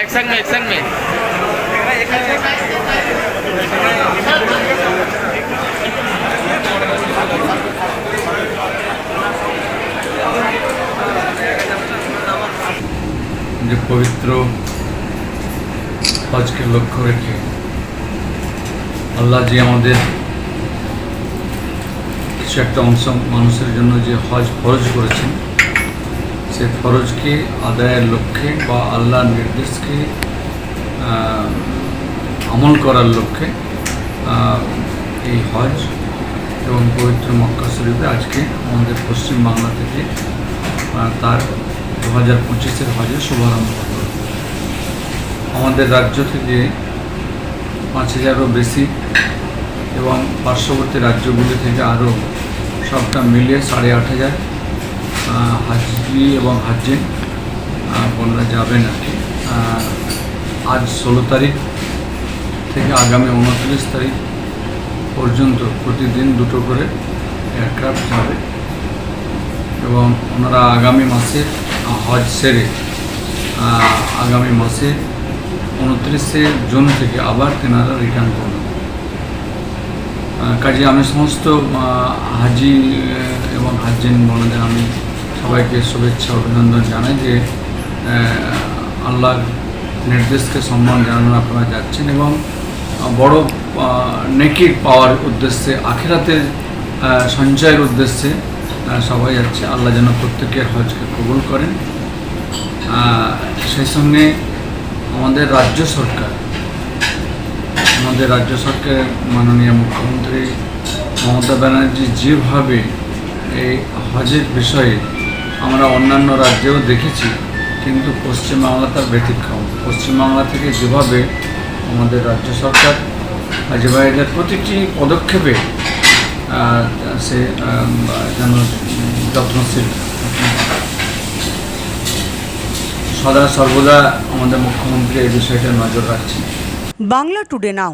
एक संग में एक संग में যে পবিত্র হজকে লক্ষ্য রেখে আল্লাহ যে আমাদের কিছু একটা অংশ মানুষের জন্য যে হজ ফরজ করেছেন সেই ফরজকে, আদায়ের লক্ষ্যে বা আল্লাহর নির্দেশকে আমল করার লক্ষ্যে এই হজ এবং পবিত্র মক্কা শরীফে আজকে আমাদের পশ্চিম বাংলা থেকে তার দু হাজার পঁচিশের হজের শুভারম্ভ হলো। আমাদের রাজ্য থেকে পাঁচ হাজারও বেশি এবং পার্শ্ববর্তী রাজ্যগুলি থেকে আরও সবটা মিলিয়ে সাড়ে আট হাজার হাজি এবং হাজি বোনরা যাবেন আর কি আজ ষোলো তারিখ থেকে আগামী উনত্রিশ তারিখ পর্যন্ত প্রতিদিন দুটো করে এয়ারক্রাফট যাবে এবং ওনারা আগামী মাসে হজ সেরে আগামী মাসে উনত্রিশে জুন থেকে আবার তেনারা রিটার্ন করবেন। কাজে আমি সমস্ত হাজি এবং হাজিন বোনদের আমি সবাইকে শুভেচ্ছা অভিনন্দন জানাই যে আল্লাহর নির্দেশকে সম্মান জানানো আপনারা যাচ্ছেন এবং বড় আহ, নেকি পাওয়ার উদ্দেশ্যে আখেরাতের সঞ্চয়ের উদ্দেশ্যে সবাই যাচ্ছে। আল্লাহ যেন প্রত্যেকের হজকে কবুল করেন। সেই সঙ্গে আমাদের রাজ্য সরকার আমাদের রাজ্য সরকারের মাননীয় মুখ্যমন্ত্রী মমতা ব্যানার্জি যেভাবে এই হজের বিষয়ে আমরা অন্যান্য রাজ্যেও দেখেছি, কিন্তু পশ্চিমবাংলা তার ব্যতিক্রম। পশ্চিমবাংলা থেকে যেভাবে আমাদের রাজ্য সরকার হাজি ভাইদের প্রতিটি পদক্ষেপে সে যেন যত্নশীল। সদা সর্বদা আমাদের মুখ্যমন্ত্রী এই বিষয়টা নজর রাখছেন। Bangla today now.